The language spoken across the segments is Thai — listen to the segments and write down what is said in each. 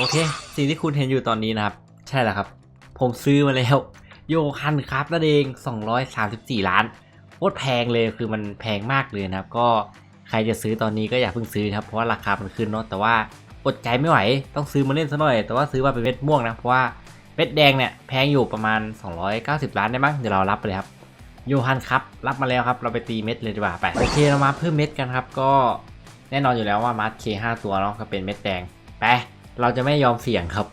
โอเค สิ่งที่คุณเห็นอยู่ตอนนี้นะครับ ใช่แล้วครับ ผมซื้อมาแล้ว โยคันครับนั่นเอง 234 ล้านโคตรแพงเลยคือมันแพงมากเลยนะครับ ก็ใครจะซื้อตอนนี้ก็อย่าเพิ่งซื้อครับเพราะว่าราคามันขึ้นเนาะแต่ว่าอดใจไม่ไหวต้องซื้อมาเล่นซะหน่อย แต่ว่าซื้อมาเป็นเม็ดม่วงนะเพราะว่าเม็ดแดงเนี่ยแพงอยู่ประมาณ 290 ล้านได้มั้งเดี๋ยวเรารับไปเลยครับโยฮันครับรับมาแล้วครับ เราไปตีเม็ดเลยดีกว่าไปโอเคเรามาเพิ่มเม็ดกันครับ ก็แน่นอนอยู่แล้วว่ามาร์คเคห้าตัวเนาะก็เป็นเม็ดแดงไป เราจะไม่ยอมเสี่ยงครับ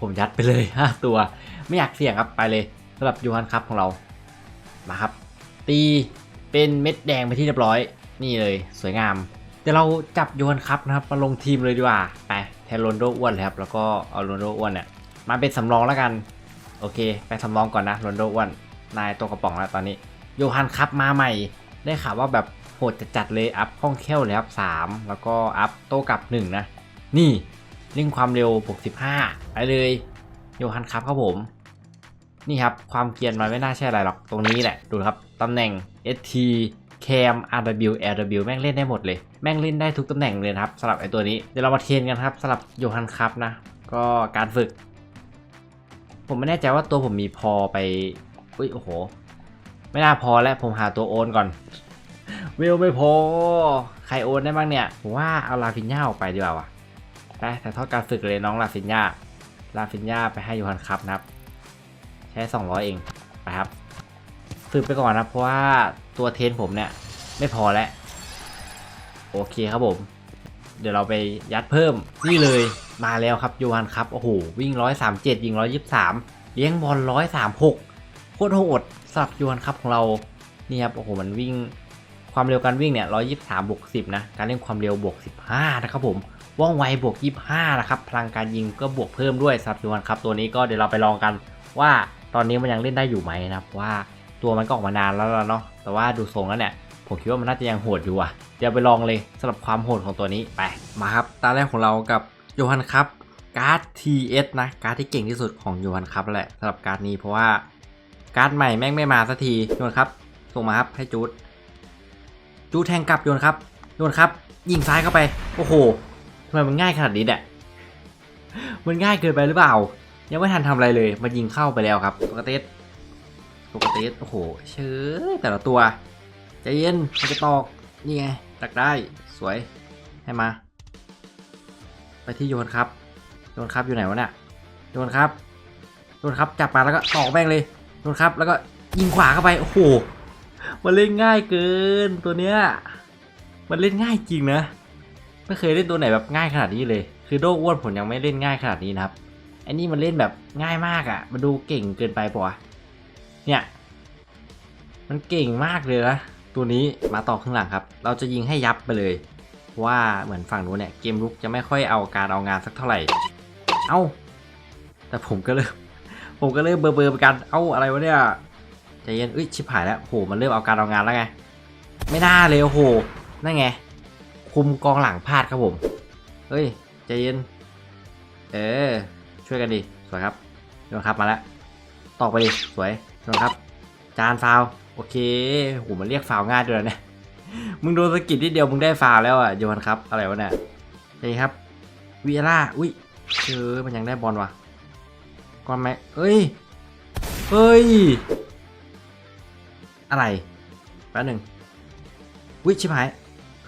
ผมยัดไปเลย 5 ตัว ไม่อยากเสี่ยงครับไปเลยสำหรับยูฮันครับของเรา มาครับ ตีเป็นเม็ดแดงไปที่เรียบร้อย นี่เลยสวยงาม เดี๋ยวเราจับยูฮันครับนะครับมาลงทีมเลยดีกว่า ไปแทนโรนโดอ้วนเลยครับ แล้วก็เอาโรนโดอ้วนเนี่ยมาเป็นสำรองแล้วกัน โอเค ไปสำรองก่อนนะโรนโดอ้วน นายตัวกระป๋องแล้วตอนนี้โยฮันครับมาใหม่ ได้ข่าวว่าแบบโหดจัดๆเลย อัพคล่องแคล่วเลยครับ 3 แล้วก็อัพโตกลับ 1 นะ นี่ เร่งความเร็วบวก15ไปเลยโยฮันครับครับผม นี่ครับ ความเกียนมันไม่น่าใช่อะไรหรอก ตรงนี้แหละ ดูครับ ตำแหน่ง ST Cam RW RW แม่งเล่นได้หมดเลย แม่งเล่นได้ทุกตำแหน่งเลยครับสำหรับไอตัวนี้ เดี๋ยวเรามาเทรนกันครับสำหรับโยฮันครับนะ ก็การฝึก ผมไม่แน่ใจว่าตัวผมมีพอไปอุ้ยโอ้โห ไม่น่าพอแล้วผมหาตัวโอนก่อนวิวไม่พอ ใครโอนได้บ้างเนี่ยผมว่าเอาลาฟินญ่าออกไปดีกว่าวะ ไปแต่ทอดการฝึกเลยน้องลาฟินญ่าลาฟินญ่าไปให้โยฮันครับนะครับ ใช้ 200 เองนะครับฝึกไปก่อนนะเพราะว่าตัวเทนผมเนี่ย ไม่พอแล้ว โอเคครับผม เดี๋ยวเราไปยัดเพิ่มนี่เลยมาแล้วครับยูฮันครับ โอ้โห วิ่ง 137 ยิง 123 เลี้ยงบอล 136 โคตรโหดสำหรับยูฮันครับของเรานี่ครับโอ้โหมันวิ่งความเร็วการวิ่งเนี่ย 123 บวก 10 นะ การเล่นความเร็วบวก 15 นะครับผม ว่องไวบวก 25นะครับพลังการยิงก็บวกเพิ่มด้วยสำหรับยูฮันครับตัวนี้ก็เดี๋ยวเราไปลองกันว่าตอนนี้มันยังเล่นได้อยู่ไหมนะครับว่าตัวมันก็ออกมานานแล้วล่ะเนาะแต่ว่าดูทรงแล้วเนี่ยผมคิดว่ามันน่าจะยังโหดอยู่อะเดี๋ยวไปลองเลยสำหรับความโหดของตัวนี้ไปมาครับตาแรกของเรากับโยฮันครับการ์ด TS นะการ์ดที่เก่งที่สุดของโยฮันครับแหละสำหรับการ์ดนี้เพราะว่าการ์ดใหม่แม่งไม่มาสักทีโยนครับส่งมาครับให้จูดจูดแทงกลับโยนครับโยนครับยิงซ้ายเข้าไปโอ้โห ทำไมมันง่ายขนาดนี้เนี่ยมันง่ายเกินไปหรือเปล่า ยังไม่ทันทำอะไรเลยมายิงเข้าไปแล้วครับปกติปกติโอ้โห เชื่อแต่ละตัวใจเย็นมันจะตอก นี่ไง ตักได้ สวย ให้มา ไปที่โยนครับ โยนครับอยู่ไหนวะเนี่ย โยนครับ โยนครับ จับมาแล้วก็ตอกแม่งเลย โยนครับ แล้วก็ยิงขวาเข้าไป โอ้โห มันเล่นง่ายเกินตัวเนี้ย มันเล่นง่ายจริงนะ ไม่เคยเล่นตัวไหนแบบง่ายขนาดนี้เลย คือโดอ้วนผมยังไม่เล่นง่ายขนาดนี้นะครับไอ้นี่มันเล่นแบบง่ายมากอะ่ะ มันดูเก่งเกินไปปะเนี่ย มันเก่งมากเลยนะ ตัวนี้มาต่อข้างหลังครับ เราจะยิงให้ยับไปเลย ว่าเหมือนฝั่งนู้นเนี่ยเกมลุกจะไม่ค่อยเอาการเอางานสักเท่าไหร่ เอ้า แต่ผมก็เริ่ม ผมก็เริ่มเบอร์เบอร์ไปกัน เอ้าอะไรวะเนี่ยใจเย็นเอ้ยชิบหายแล้วโหมันเริ่มเอาการเอางานแล้วไง ไม่น่าเลยโอ้โหนั่นไง คุมกองหลังพลาดครับผม เฮ้ย ใจเย็น เออ ช่วยกันดิ สวยครับโยนครับมาแล้ว ตอกไปดิ สวยโยนครับ จานฟาว โอเคโหมันเรียกฟาวง่ายด้วยนะเนี่ยมึงโดนสกิดนิดเดียวมึงได้ฟาวแล้วอะโยนครับ อะไรวะเนี่ยนี่ครับ วีล่า อุ้ยเออมันยังได้บอลวะก่อนไหมเอ้ย เฮ้ย อะไร แป๊บหนึ่งวิชิบหาย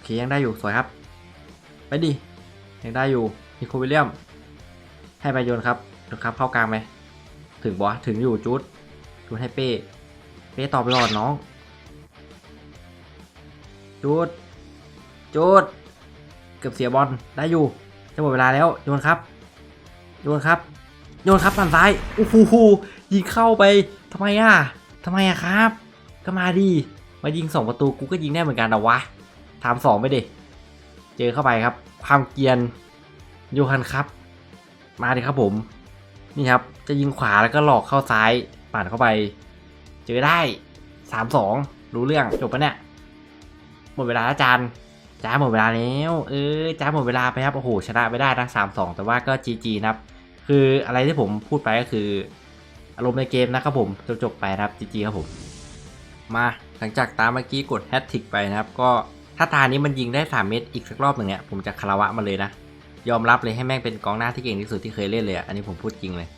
เคยังได้อยู่สวยครับ ไปดิยังได้อยู่นิโควิลเลียม ให้ไปโยนครับโยนครับเข้ากลางไหมถึงบอถึงอยู่จุดจุดให้เป้ เป้ตอบไปก่อนน้อง จุด จุด เกือบเสียบอลได้อยู่จะหมดเวลาแล้วโยนครับ โยนครับ โยนครับฝั่งซ้ายโอ้โหยิงเข้าไปทำไมอะทำไมอะครับ ก็มาดีมายิงสองประตูกูก็ยิงได้เหมือนกันนะวะ ถามสองไปดิ เจอเข้าไปครับความเกียนโยฮันครับ มาดิครับผม นี่ครับ จะยิงขวาแล้วก็หลอกเข้าซ้ายปั่นเข้าไป เจอได้สามสองรู้เรื่องจบปะเนี่ยหมดเวลาแล้วจานจ้าหมดเวลาแล้วเออจ้าหมดเวลาไปครับโอ้โหชนะไปได้นะสามสองแต่ว่าก็จีจีนะครับ คืออะไรที่ผมพูดไปก็คืออารมณ์ในเกมนะครับผมจบจบไปนะครับจีจีครับผม มาหลังจากตามเมื่อกี้กดแฮตทริกไปนะครับก็ ถ้าตานี้มันยิงได้ 3 เม็ดอีกสักรอบหนึ่งเนี่ยผมจะคารวะมันเลยนะ ยอมรับเลยให้แม่งเป็นกองหน้าที่เก่งที่สุดที่เคยเล่นเลยอะอันนี้ผมพูดจริงเลย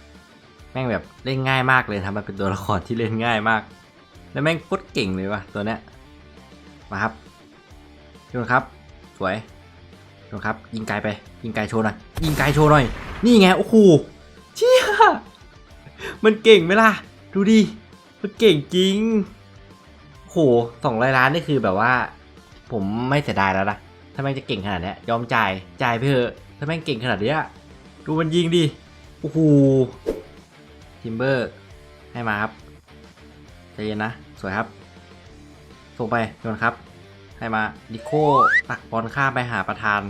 แม่งแบบเล่นง่ายมากเลยทำมันเป็นตัวละครที่เล่นง่ายมาก แล้วแม่งโคตรเก่งเลยว่ะตัวเนี้ยมาครับโยนครับ สวยโยนครับ ยิงไกลไป ยิงไกลโชว์หน่อยยิงไกลโชว์หน่อย นี่ไงโอ้โหเชี่ยมันเก่งไหมล่ะ ดูดิมันเก่งจริงโหสองร้อยล้านนี่คือแบบว่า ผมไม่เสียดายแล้วนะถ้าแม่งจะเก่งขนาดนี้ยอมจ่ายจ่ายไปเถอะถ้าแม่งเก่งขนาดนี้ดูมันยิงดิโอ้โหทิมเบอร์ให้มาครับใจเย็นนะ สวยครับส่งไปโยนครับ ให้มาดิโก้ตักบอลข้ามไปหาประธาน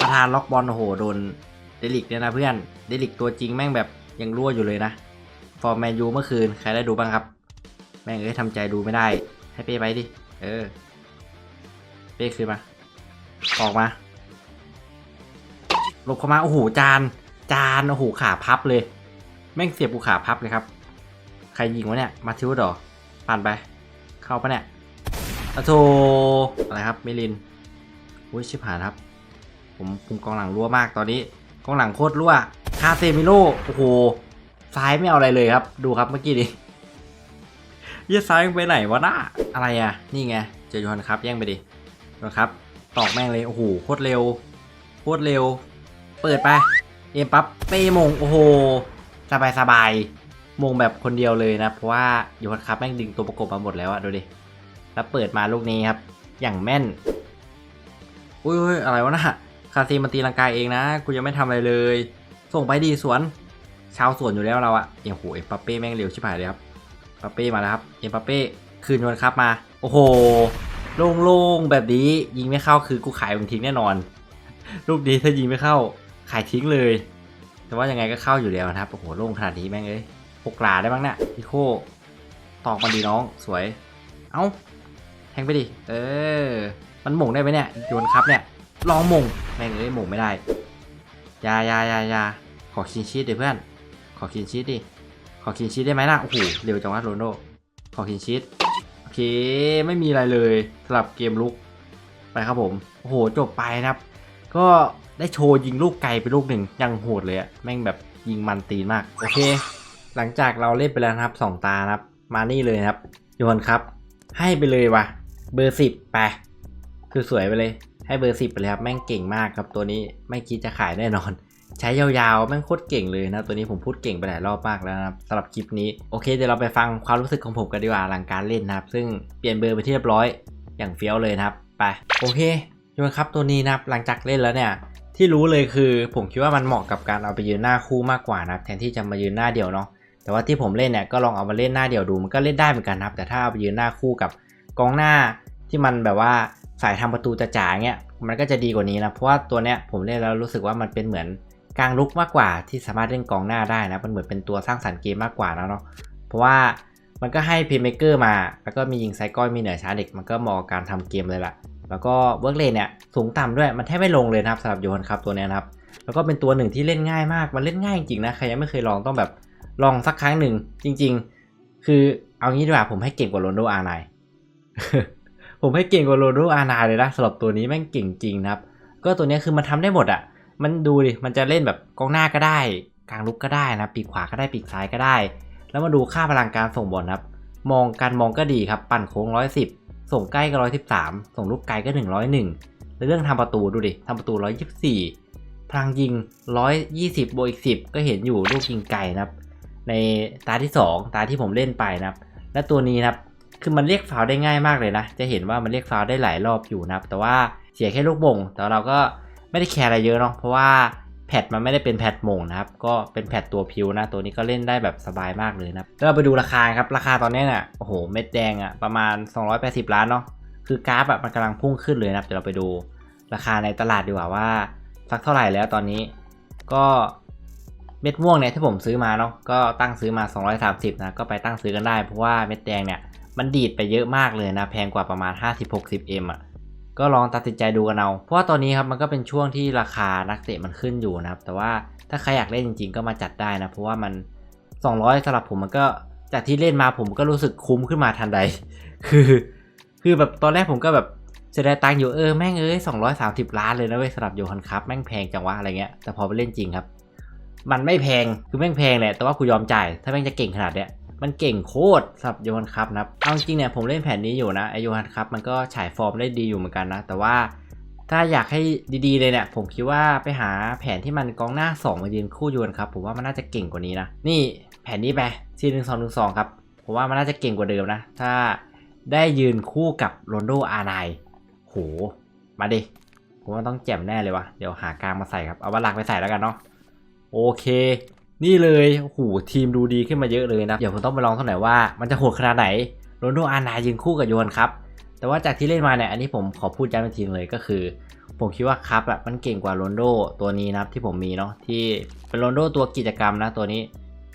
ประธานล็อกบอลโอ้โหโดนเดลิกเนี่ยนะเพื่อนเดลิกตัวจริงแม่งแบบยังรั่วอยู่เลยนะฟอร์มแมนยูเมื่อคืนใครได้ดูบ้างครับ แม่งเอ้ยทำใจดูไม่ได้ ให้เป้ไปดิ เออ เป้คืนมา ออกมาหลบเข้ามา โอ้โห จาน จาน โอ้โห ขาพับเลย แม่งเสียบกูขาพับเลยครับ ใครยิงวะเนี่ย มาทิวดอผ่านไป เข้าปะเนี่ยอะโธอะไรครับ มิลินอุ้ย ชิบหายครับ ผมคุมกองหลังรั่วมากตอนนี้ กองหลังโคตรรั่ว คาเซมิโลโอ้โห ซ้ายไม่เอาอะไรเลยครับ ดูครับเมื่อกี้ดิเยี่ยซ้ายไปไหนวะน้าอะไรอะ นี่ไง เจอยูฮันครับ แย่งไปดิ ยูฮันครับ ตอกแม่งเลย โอ้โห โคตรเร็ว โคตรเร็ว เปิดไป เอ็มปั๊บ เป้มง โอ้โห สบายสบายมงแบบคนเดียวเลยนะ เพราะว่ายูฮันครับแม่งดึงตัวประกบมาหมดแล้วอะดูดิ แล้วเปิดมาลูกนี้ครับ อย่างแม่น อุ้ยอยอะไรวะนะคาซีมันตีลังกายเองนะ กูยังไม่ทำอะไรเลย ส่งไปดีสวน ชาวสวนอยู่แล้วเราอะเอ็มโหเอ็มปัปเป้แม่งเร็วชิบหายเลยครับปัปเป้มาแล้วครับ เอ็มปัปเป้คืนวนครับมา โอ้โห โล่งๆแบบนี้ยิงไม่เข้าคือกูขายมึงทิ้งแน่นอน ลูกนี้ถ้ายิงไม่เข้าขายทิ้งเลย แต่ว่ายังไงก็เข้าอยู่แล้วนะครับโอ้โหโล่งขนาดนี้แม่งเอ้ยหกหลาได้บ้างเนี่ยพี่โคตอกมาดีน้องสวย เอ้าแทงไปดิ เออ มันหม่งได้ไหมเนี่ยโยนครับเนี่ย ลองหม่งแม่งเอ้ยหม่งไม่ได้ยายายายาขอคินชีสดิเพื่อน ขอคินชีสดิ ขอคินชีสได้ไหมล่ะ โอ้โห เร็วจังวะโรนโด ขอคินชีส เค ไม่มีอะไรเลยสำหรับเกมลุกไปครับผมโอ้โหจบไปนะครับ ก็ได้โชว์ยิงลูกไกลไปลูกหนึ่งยังโหดเลยอะแม่งแบบยิงมันตีนมาก โอเค หลังจากเราเล่นไปแล้วนะครับสองตานะครับ มานี่เลยครับโยนครับ ให้ไปเลยวะเบอร์สิบไปคือสวยไปเลย ให้เบอร์สิบไปเลยครับ แม่งเก่งมากครับตัวนี้ไม่คิดจะขายแน่นอน ใช้ยาวๆแม่งโคตรเก่งเลยนะ ตัวนี้ผมพูดเก่งไปหลายรอบมากแล้วนะสำหรับคลิปนี้ โอเคเดี๋ยวเราไปฟังความรู้สึกของผมกันดีกว่าหลังการเล่นนะครับ ซึ่งเปลี่ยนเบอร์ไปที่เรียบร้อยอย่างเฟี้ยวเลยนะครับไปโอเคโยนครับตัวนี้นะครับหลังจากเล่นแล้วเนี่ยที่รู้เลยคือผมคิดว่ามันเหมาะกับการเอาไปยืนหน้าคู่มากกว่านะครับแทนที่จะมายืนหน้าเดี่ยวเนาะแต่ว่าที่ผมเล่นเนี่ยก็ลองเอามาเล่นหน้าเดี่ยวดูมันก็เล่นได้เหมือนกันนะครับแต่ถ้าเอาไปยืนหน้าคู่กับกองหน้าที่มันแบบว่าสายทำประตูจะจ๋าๆเงี้ยมันก็จะดีกว่านี้นะเพราะว่าตัวเนี้ยผมเล่นแล้วรู้สึกว่ามันเป็นเหมือน กลางลุกมากกว่าที่สามารถเล่นกองหน้าได้นะ มันเหมือนเป็นตัวสร้างสรรค์เกมมากกว่านะเนาะ เพราะว่ามันก็ให้พีเมเกอร์มา แล้วก็มียิงไซก้อยมีเหนือช้าเด็ก มันก็เหมาะกับการทำเกมเลยล่ะ แล้วก็เวิร์กเลนเนี่ยสูงต่ำด้วย มันแทบไม่ลงเลยนะครับสำหรับโยนครับตัวนี้นะครับ แล้วก็เป็นตัวหนึ่งที่เล่นง่ายมาก มันเล่นง่ายจริงๆนะ ใครยังไม่เคยลองต้องแบบลองสักครั้งหนึ่งจริง ๆ คือเอางี้ดีกว่าผมให้เก่งกว่าโรนโดอาร์ไนผมให้เก่งกว่าโรนโดอาร์ไนเลยนะสำหรับตัวนี้แม่งเก่งจริงนะครับ ก็ตัวนี้คือมันทำได้หมดอะ่ะ มันดูดิ มันจะเล่นแบบกองหน้าก็ได้ กลางลุกก็ได้นะ ปีกขวาก็ได้ ปีกซ้ายก็ได้ แล้วมาดูค่าพลังการส่งบอลครับ มองการมองก็ดีครับ ปั่นโค้งร้อยสิบส่งใกล้ก็ร้อยสิบสามส่งลูกไกลก็หนึ่งร้อยหนึ่งแล้วเรื่องทำประตูดูดิทำประตูร้อยยี่สิบสี่พลังยิง 120บวกอีก 10 ก็เห็นอยู่ลูกยิงไกลนะครับ ในตาที่ 2 ตาที่ผมเล่นไปนะครับ และตัวนี้นะครับ คือมันเรียกฟาวได้ง่ายมากเลยนะ จะเห็นว่ามันเรียกฟาวได้หลายรอบอยู่นะครับ แต่ว่าเสียแค่ลูกบ่งแต่เราก็ ไม่ได้แคร์อะไรเยอะเนาะเพราะว่าแพทมันไม่ได้เป็นแพทมงนะครับ ก็เป็นแพทตัวพิวนะ ตัวนี้ก็เล่นได้แบบสบายมากเลยนะแล้วเราไปดูราคาครับ ราคาตอนนี้เนี่ยโอ้โห เม็ดแดงอะประมาณ 280 ล้านเนาะ คือกราฟอะมันกำลังพุ่งขึ้นเลยนะเดี๋ยวเราไปดูราคาในตลาดดีกว่าว่า สักเท่าไหร่แล้วตอนนี้ ก็เม็ดม่วงเนี่ยที่ผมซื้อมาเนาะ ก็ตั้งซื้อมา 230 นะ ก็ไปตั้งซื้อกันได้ เพราะว่าเม็ดแดงเนี่ย มันดีดไปเยอะมากเลยนะ แพงกว่าประมาณ 50-60 m อะ ก็ลองตัดสินใจดูกันเอา เพราะว่าตอนนี้ครับมันก็เป็นช่วงที่ราคานักเตะมันขึ้นอยู่นะครับ แต่ว่าถ้าใครอยากเล่นจริง ๆ ก็มาจัดได้นะ เพราะว่ามัน 200สำหรับผมมันก็จากที่เล่นมาผมก็รู้สึกคุ้มขึ้นมาทันใด คือ คือแบบตอนแรกผมก็แบบเสียดายตังค์อยู่เออแม่งเอ้ย230ล้านเลยนะเว้ยสำหรับโยฮันครับแม่งแพงจังวะอะไรเงี้ยแต่พอไปเล่นจริงครับ มันไม่แพงคือแม่งแพงแหละแต่ว่ากูยอมจ่ายถ้าแม่งจะเก่งขนาดเนี้ย มันเก่งโคตรสำหรับโยฮันครับนะครับเอาจริงเนี่ยผมเล่นแผนนี้อยู่นะไอโยฮันครับมันก็ฉายฟอร์มได้ดีอยู่เหมือนกันนะ แต่ว่าถ้าอยากให้ดีๆเลยเนี่ยผมคิดว่าไปหาแผนที่มันกองหน้า 2 มายืนคู่ยฮันครับผมว่ามันน่าจะเก่งกว่านี้นะนี่แผนนี้ไปซีหนึ่งสองหนึ่งสองครับผมว่ามันน่าจะเก่งกว่าเดิมนะ ถ้าได้ยืนคู่กับโรนโดอาร์ไนโหมาดิผมว่าต้องแจ่มแน่เลยวะเดี๋ยวหากลางมาใส่ครับเอาบัลลักไปใส่แล้วกันเนาะโอเค นี่เลยโอ้โหทีมดูดีขึ้นมาเยอะเลยนะ เดี๋ยวผมต้องไปลองสักหน่ว่ามันจะโหดขนาดไหนโรนโดอาร์ไนยืนคู่กับโยนครับ แต่ว่าจากที่เล่นมาเนี่ย อันนี้ผมขอพูดย้ำอีกทีเลยก็คือ ผมคิดว่าครับอะมันเก่งกว่าโรนโดตัวนี้นะที่ผมมีเนาะที่เป็นโรนโดตัวกิจกรรมนะตัวนี้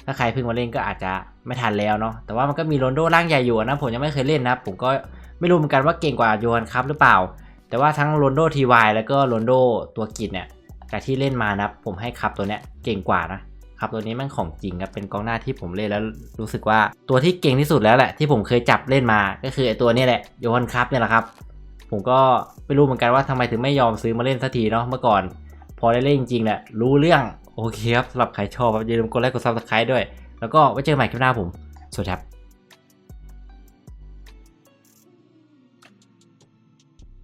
ถ้าใครเพิ่งมาเล่นก็อาจจะไม่ทันแล้วเนาะ แต่ว่ามันก็มีโรนโดร่างใหญ่อยู่นะผมยังไม่เคยเล่นนะ ผมก็ไม่รู้เหมือนกันว่าเก่งกว่าโยนครับหรือเปล่า แต่ว่าทั้งโรนโดทีวายแล้วก็โรนโดตัวกิจเนี่ยจากที่เล่นมานะผมให้ครับตัวเนี้ยเก่งกว่านะ ครับตัวนี้มันของจริงครับเป็นกองหน้าที่ผมเล่นแล้วรู้สึกว่าตัวที่เก่งที่สุดแล้วแหละที่ผมเคยจับเล่นมาก็คือไอตัวนี้แหละโยฮันครับเนี่ยแหละครับ ผมก็ไม่รู้เหมือนกันว่าทำไมถึงไม่ยอมซื้อมาเล่นสักทีเนาะเมื่อก่อน พอได้เล่นจริงๆแหละรู้เรื่องโอเคครับสำหรับใครชอบครับอย่าลืมกดไลค์กดซับสไครต์ด้วย แล้วก็ไว้เจอกันใหม่คลิปหน้าผมสวัสดีครับ